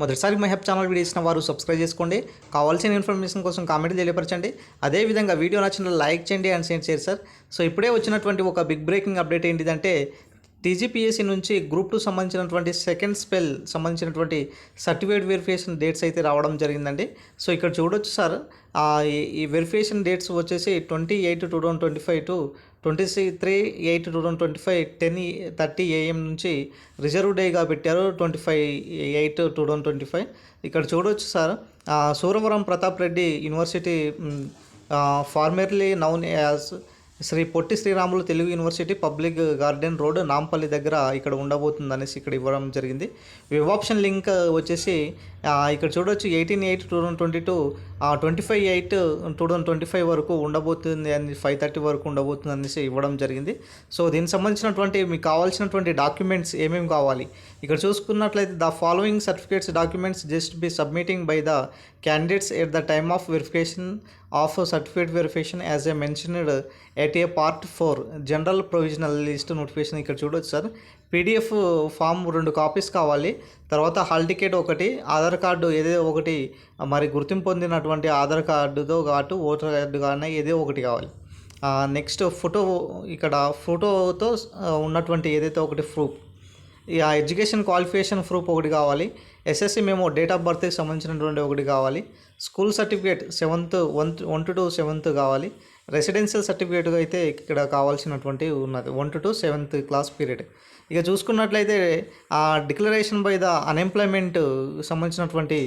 మొదటిసారి my హెప్ channel video ఇచ్చిన వారు సబ్స్క్రైబ్ చేసుకోండి. కావాల్సిన ఇన్ఫర్మేషన్ కోసం కామెంట్ తెలియపరచండి. అదేవిధంగా వీడియో నచ్చిన లైక్ చేయండి అండ్ షేర్ చేయండి సార్ సో ఇప్పుడే వచ్చినటువంటి ఒక బిగ్ బ్రేకింగ్ అప్డేట్ ఏంటిదంటే టీజీపీఎస్సీ నుంచి గ్రూప్ టూ సంబంధించినటువంటి సెకండ్ స్పెల్ సంబంధించినటువంటి సర్టిఫికేట్ వెరిఫికేషన్ డేట్స్ అయితే రావడం జరిగిందండి. సో ఇక్కడ చూడొచ్చు సార్ ఈ- వెరిఫికేషన్ డేట్స్ వచ్చేసి twenty eight two thousand twenty five to twenty six three eight two thousand twenty five ten thirty AM నుంచి రిజర్వ్ డేగా పెట్టారు twenty five eight two thousand twenty five. ఇక్కడ చూడొచ్చు sir Suravaram Pratap Reddy university formerly known as Shri Potti Sriramulu Telugu university public garden road Nampally దగ్గర ఇక్కడ ఉండబోతుంది అనేసి ఇక్కడ ఇవ్వడం జరిగింది. వెబ్ ఆప్షన్ లింక్ వచ్చేసి ఇక్కడ చూడొచ్చు eighteen eight two thousand twenty two twenty five eight two thousand twenty five వరకు ఉండబోతుంది అని ఫైవ్ థర్టీ వరకు ఉండబోతుంది అనేసి ఇవ్వడం జరిగింది. సో దీనికి సంబంధించినటువంటి మీకు కావాల్సినటువంటి డాక్యుమెంట్స్ ఏమేమి కావాలి? ఇక్కడ చూసుకున్నట్లయితే the following certificates documents just be submitting by the candidates at the time of verification of certificate verification as a mentioned at a part four general provisional list notification ఇక్కడ చూడొచ్చు సార్. పీడిఎఫ్ ఫామ్ రెండు copies కావాలి. తర్వాత hall ticket ఒకటి Aadhaar card ఏదో ఒకటి మరి గుర్తింపు పొందినటువంటి ఆధార్ కార్డుతో కాటు ఓటర్ కార్డు కానీ ఏదో ఒకటి కావాలి. నెక్స్ట్ ఫోటో ఇక్కడ ఫోటోతో ఉన్నటువంటి ఏదైతే ఒకటి ప్రూఫ్ ఈ ఆ ఎడ్యుకేషన్ క్వాలిఫికేషన్ ప్రూఫ్ ఒకటి కావాలి. ఎస్ఎస్సి మేము డేట్ ఆఫ్ బర్త్కి సంబంధించినటువంటి ఒకటి కావాలి. School certificate seventh one one to two seventh కావాలి. రెసిడెన్షియల్ సర్టిఫికేట్ అయితే ఇక్కడ కావాల్సినటువంటి ఉన్నది. One to seventh class period ఇక చూసుకున్నట్లయితే ఆ డిక్లరేషన్ బై ద అన్ఎంప్లాయ్మెంట్ సంబంధించినటువంటి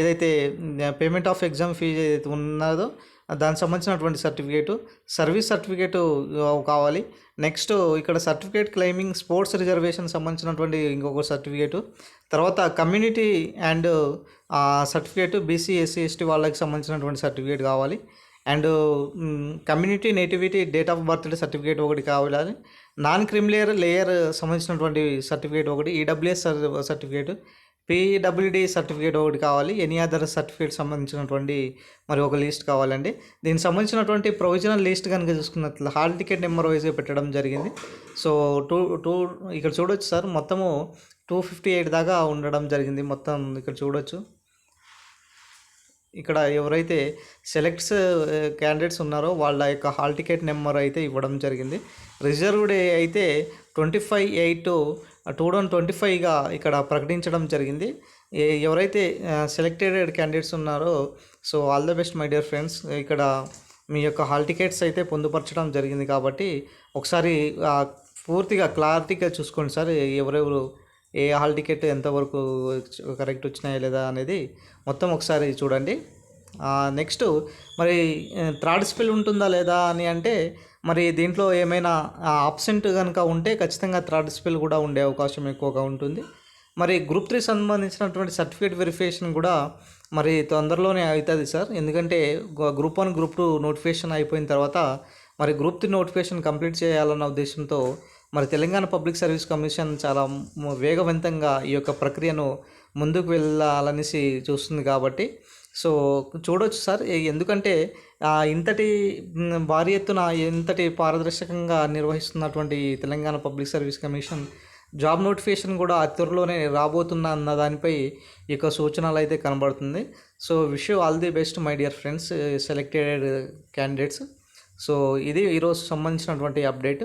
ఏదైతే పేమెంట్ ఆఫ్ ఎగ్జామ్ ఫీజు ఏదైతే ఉన్నదో దానికి సంబంధించినటువంటి సర్టిఫికేటు సర్వీస్ సర్టిఫికేటు కావాలి. నెక్స్ట్ ఇక్కడ సర్టిఫికేట్ క్లెయిమింగ్ స్పోర్ట్స్ రిజర్వేషన్ సంబంధించినటువంటి ఇంకొక సర్టిఫికేటు తర్వాత community and certificate BC SC ST వాళ్ళకి సంబంధించినటువంటి సర్టిఫికేట్ కావాలి. And community nativity date of birth certificate ఒకటి కావాలి నాన్ క్రిమిలేయర్ లేయర్ సంబంధించినటువంటి సర్టిఫికేట్ ఒకటి ఈడబ్ల్యూఎస్ సర్టిఫికేట్ పీడబ్ల్యూడి సర్టిఫికేట్ ఒకటి కావాలి. ఎనీ అదర్ సర్టిఫికేట్ సంబంధించినటువంటి మరి ఒక లిస్ట్ కావాలండి. దీనికి సంబంధించినటువంటి ప్రొవిజనల్ లిస్ట్ కనుక చూసుకున్నట్లు హాల్ టికెట్ నెంబర్ వైజ్ పెట్టడం జరిగింది. సో టూ టూ ఇక్కడ చూడొచ్చు సార్. మొత్తము టూ ఫిఫ్టీ ఎయిట్ దాకా ఉండడం జరిగింది. మొత్తం ఇక్కడ చూడొచ్చు. ఇక్కడ ఎవరైతే సెలెక్ట్స్ క్యాండిడేట్స్ ఉన్నారో వాళ్ళ యొక్క హాల్ టికెట్ నెంబర్ అయితే ఇవ్వడం జరిగింది. రిజర్వ్డ్ అయితే twenty five eight two thousand twenty ఫైవ్గా ఇక్కడ ప్రకటించడం జరిగింది. ఎవరైతే సెలెక్టెడ్ క్యాండిడేట్స్ ఉన్నారో so all the best my dear friends ఇక్కడ మీ యొక్క హాల్ టికెట్స్ అయితే పొందుపరచడం జరిగింది కాబట్టి ఒకసారి పూర్తిగా క్లారిటీగా చూసుకోండి సార్ ఎవరెవరు ఏ హాల్ టికెట్ ఎంతవరకు కరెక్ట్ వచ్చినాయా లేదా అనేది మొత్తం ఒకసారి చూడండి. నెక్స్ట్ మరి థర్డ్ స్పెల్ ఉంటుందా లేదా అని అంటే మరి దీంట్లో ఏమైనా ఆబ్సెంట్ కనుక ఉంటే ఖచ్చితంగా థర్డ్ స్పెల్ కూడా ఉండే అవకాశం ఎక్కువగా ఉంటుంది. మరి గ్రూప్ త్రీ సంబంధించినటువంటి సర్టిఫికేట్ వెరిఫికేషన్ కూడా మరి తొందరలోనే అవుతుంది సార్. ఎందుకంటే group one group two notification అయిపోయిన తర్వాత మరి గ్రూప్ త్రీ నోటిఫికేషన్ కంప్లీట్ చేయాలన్న ఉద్దేశంతో మరి తెలంగాణ పబ్లిక్ సర్వీస్ కమిషన్ చాలా వేగవంతంగా ఈ యొక్క ప్రక్రియను ముందుకు వెళ్ళాలనేసి చూస్తుంది కాబట్టి. సో చూడొచ్చు సార్. ఎందుకంటే ఇంతటి భారీ ఎత్తున ఇంతటి పారదర్శకంగా నిర్వహిస్తున్నటువంటి Telangana public service commission job notification కూడా త్వరలోనే రాబోతున్న అన్న దానిపై ఈ యొక్క సూచనలు అయితే కనబడుతుంది. So wish all the best my dear friends selected candidates. So ఇది ఈరోజు సంబంధించినటువంటి అప్డేట్.